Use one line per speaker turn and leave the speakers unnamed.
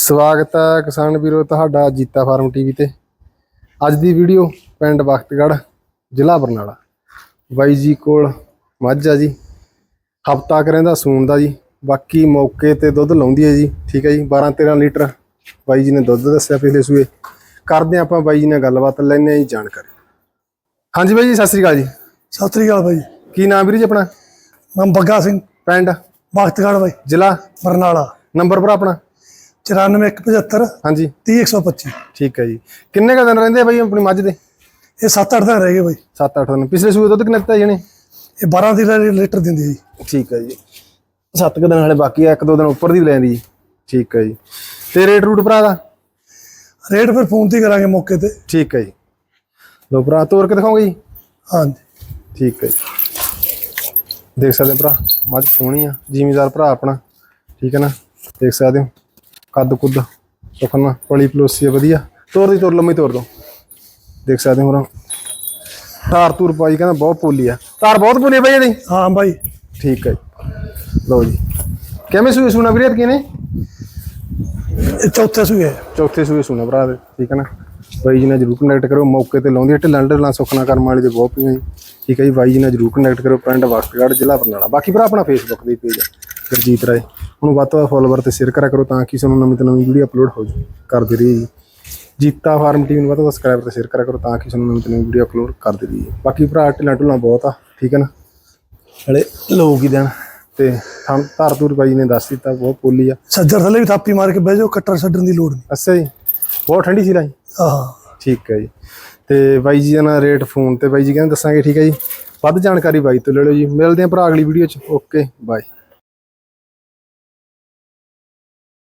ਸਵਾਗਤ ਹੈ ਕਿਸਾਨ ਵੀਰੋ ਤੁਹਾਡਾ ਜੀਤਾ ਫਾਰਮ ਟੀਵੀ ਤੇ। ਅੱਜ ਦੀ ਵੀਡੀਓ ਪਿੰਡ ਬਖਤਗੜ੍ਹ ਜ਼ਿਲ੍ਹਾ ਬਰਨਾਲਾ। ਬਾਈ ਜੀ ਕੋਲ ਮੱਝ ਆ ਜੀ। ਹਫਤਾ ਕਰੇਂਦਾ ਸੂਣ ਦਾ ਜੀ। ਬਾਕੀ ਮੌਕੇ ਤੇ ਦੁੱਧ ਲਾਉਂਦੀ ਹੈ ਜੀ। ਠੀਕ ਹੈ ਜੀ 12 13 ਲੀਟਰ ਬਾਈ ਜੀ ਨੇ ਦੁੱਧ ਦੱਸਿਆ ਪਿਛਲੇ ਸੂਏ। ਕਰਦੇ ਆਪਾਂ ਬਾਈ ਜੀ ਨਾਲ ਗੱਲਬਾਤ ਲੈਣੇ ਆ ਜੀ ਜਾਣਕਾਰੀ। ਹਾਂਜੀ ਬਾਈ ਜੀ ਸਤਿ ਸ੍ਰੀ ਅਕਾਲ ਜੀ।
ਸਤਿ ਸ੍ਰੀ ਅਕਾਲ ਬਾਈ
ਕੀ ਨਾਮ ਵੀਰ ਜੀ ਆਪਣਾ?
ਮੈਂ ਬੱਗਾ ਸਿੰਘ।
ਪਿੰਡ?
ਬਖਤਗੜ੍ਹ ਬਾਈ।
ਜ਼ਿਲ੍ਹਾ?
ਬਰਨਾਲਾ।
ਨੰਬਰ ਭਰਾ ਆਪਣਾ?
9475
ਹਾਂਜੀ।
30125
ਠੀਕ ਹੈ ਜੀ। ਕਿੰਨੇ ਕ ਦਿਨ ਰਹਿੰਦੇ ਆ ਬਾਈ ਆਪਣੀ ਮੱਝ ਦੇ?
ਇਹ 7-8 ਦਿਨ ਰਹਿ ਗਏ ਬਾਈ।
7-8 ਦਿਨ। ਪਿਛਲੇ ਸੂਏ ਦੁੱਧ ਕਿੰਨਾ ਦਿੱਤਾ ਜੀ ਇਹਨੇ?
ਇਹ 12 ਦੀ ਲੀਟਰ ਦਿੰਦੀ ਜੀ।
ਠੀਕ ਹੈ ਜੀ। 7 ਦਿਨ ਹਲੇ ਬਾਕੀ ਆ ਇੱਕ ਦੋ ਦਿਨ ਉੱਪਰ ਦੀ ਵੀ ਲੈਂਦੀ ਜੀ। ਠੀਕ ਹੈ ਜੀ। ਤੇ ਰੇਟ ਰੂਟ ਭਰਾ ਦਾ?
ਰੇਟ ਫਿਰ ਫੋਨ ਤੇ ਕਰਾਂਗੇ ਮੌਕੇ ਤੇ।
ਠੀਕ ਹੈ ਜੀ। ਲੋ ਭਰਾ ਤੋਰ ਕੇ ਦਿਖਾਓਗੇ ਜੀ?
ਹਾਂਜੀ।
ਠੀਕ ਹੈ ਜੀ। ਦੇਖ ਸਕਦੇ ਭਰਾ ਮੱਝ ਸੋਹਣੀ ਆ ਜ਼ਿਮੀਦਾਰ ਭਰਾ ਆਪਣਾ। ਠੀਕ ਹੈ ਨਾ? ਦੇਖ ਸਕਦੇ ਹੋ। ਕੱਦ ਕੁੱਦ ਸੁਖਨਾ ਪਲੀ ਪਲੋਸੀ ਆ ਵਧੀਆ। ਤੋਰ ਦੀ ਤੋਰ ਲੰਮੀ ਤੋਰ ਦੋ। ਦੇਖ ਸਕਦੇ ਹੋ ਭਰਾ ਧਾਰ ਤੂਰ ਪਾਈ ਕਹਿੰਦਾ ਬਹੁਤ ਪੋਲੀ ਆ। ਧਾਰ ਬਹੁਤ ਪੋਲੀ ਬਈ ਇਹਦੀ?
ਹਾਂ ਬਾਈ।
ਠੀਕ ਹੈ ਜੀ। ਲਓ ਜੀ। ਕਿਵੇਂ ਸੂਏ ਸੁਣਾ ਵੀਰੇ ਕੀ ਨੇ?
ਇਹ ਚੌਥੇ ਸੂਏ ਹੈ।
ਚੌਥੇ ਸੂਏ ਸੁਣਾ ਭਰਾ ਦੇ ਠੀਕ ਹੈ ਨਾ? ਬਾਈ ਜੀ ਨਾਲ ਜਰੂਰ ਕੰਟੈਕਟ ਕਰੋ ਮੌਕੇ ਤੇ ਲਾਉਂਦੀ ਹੈ ਢਿੱਲਾਂ ਢਿੱਲਾਂ ਸੁਖਣਾ ਕਰਮ ਵਾਲੀ ਦੇ ਬਹੁਤ ਪਈਆਂ ਠੀਕ ਹੈ ਜੀ ਬਾਈ ਜੀ ਨਾਲ ਜਰੂਰ ਕੰਟੈਕਟ ਕਰੋ ਪਿੰਡ ਵਕਤਗੜ੍ਹ ਜ਼ਿਲ੍ਹਾ ਬਰਨਾਲਾ। ਬਾਕੀ ਭਰਾ ਆਪਣਾ ਫੇਸਬੁੱਕ ਦੇ ਪੇਜ ਹੈ ਗੁਰਜੀਤ ਰਾਏ। ਉਹਨੂੰ ਵੱਧ ਤੋਂ ਵੱਧ ਫੋਲੋਵਰ ਤੇ ਸ਼ੇਅਰ ਕਰਿਆ ਕਰੋ ਤਾਂ ਕਿ ਤੁਹਾਨੂੰ ਨਵੀਂ ਤੋਂ ਨਵੀਂ ਵੀਡੀਓ ਅਪਲੋਡ ਹੋ ਜਾਵੇ। ਕਰਦੇ ਰਹੀਏ ਜੀ। ਜੀਤਾ ਫਾਰਮ ਟੀਮ ਨੂੰ ਵੱਧ ਤੋਂ ਵੱਧ ਸਬਸਕ੍ਰਾਈਬ ਤੇ ਸ਼ੇਅਰ ਕਰਿਆ ਕਰੋ ਤਾਂ ਕਿ ਤੁਹਾਨੂੰ ਨਵੀਂ ਤੋਂ ਨਵੀਂ ਵੀਡੀਓ ਅਪਲੋਡ ਕਰਦੇ ਰਹੀਏ। ਬਾਕੀ ਭਰਾ ਢਿੱਲਾਂ ਢਿੱਲਾਂ ਬਹੁਤ ਆ ਠੀਕ ਹੈ ਨਾ? ਹਲੇ ਲੋਕ ਹੀ ਦੇਣ। ਤੇ ਥਾਂ ਧਾਰ ਧੂਰ ਬਾਈ ਨੇ ਦੱਸ ਦਿੱਤਾ ਬਹੁਤ ਪੋਲੀ ਆ।
ਸੱਜਰ ਥੱਲੇ ਵੀ ਥਾਪੀ ਮਾਰ ਕੇ ਬਹਿ ਜਾਓ ਕੱਟਰ ਛੱਡਣ ਦੀ ਲੋੜ ਨਹੀਂ।
ਅੱਛਾ ਜੀ ਬਹੁਤ ਠੰਡੀ ਸੀ ਲਾਈ
ਆਹ।
ਠੀਕ ਹੈ ਜੀ। ਤੇ ਬਾਈ ਜੀ ਦਾ ਨਾ ਰੇਟ ਫੋਨ ਤੇ ਬਾਈ ਜੀ ਕਹਿੰਦੇ ਦੱਸਾਂਗੇ ਠੀਕ ਹੈ ਜੀ। ਵੱਧ ਜਾਣਕਾਰੀ ਬਾਈ ਤੋਂ ਲੈ ਲਓ ਜੀ। ਮਿਲਦੇ ਹਾਂ ਭਰਾ ਅਗਲੀ ਵੀਡੀਓ ਚ। Okay bye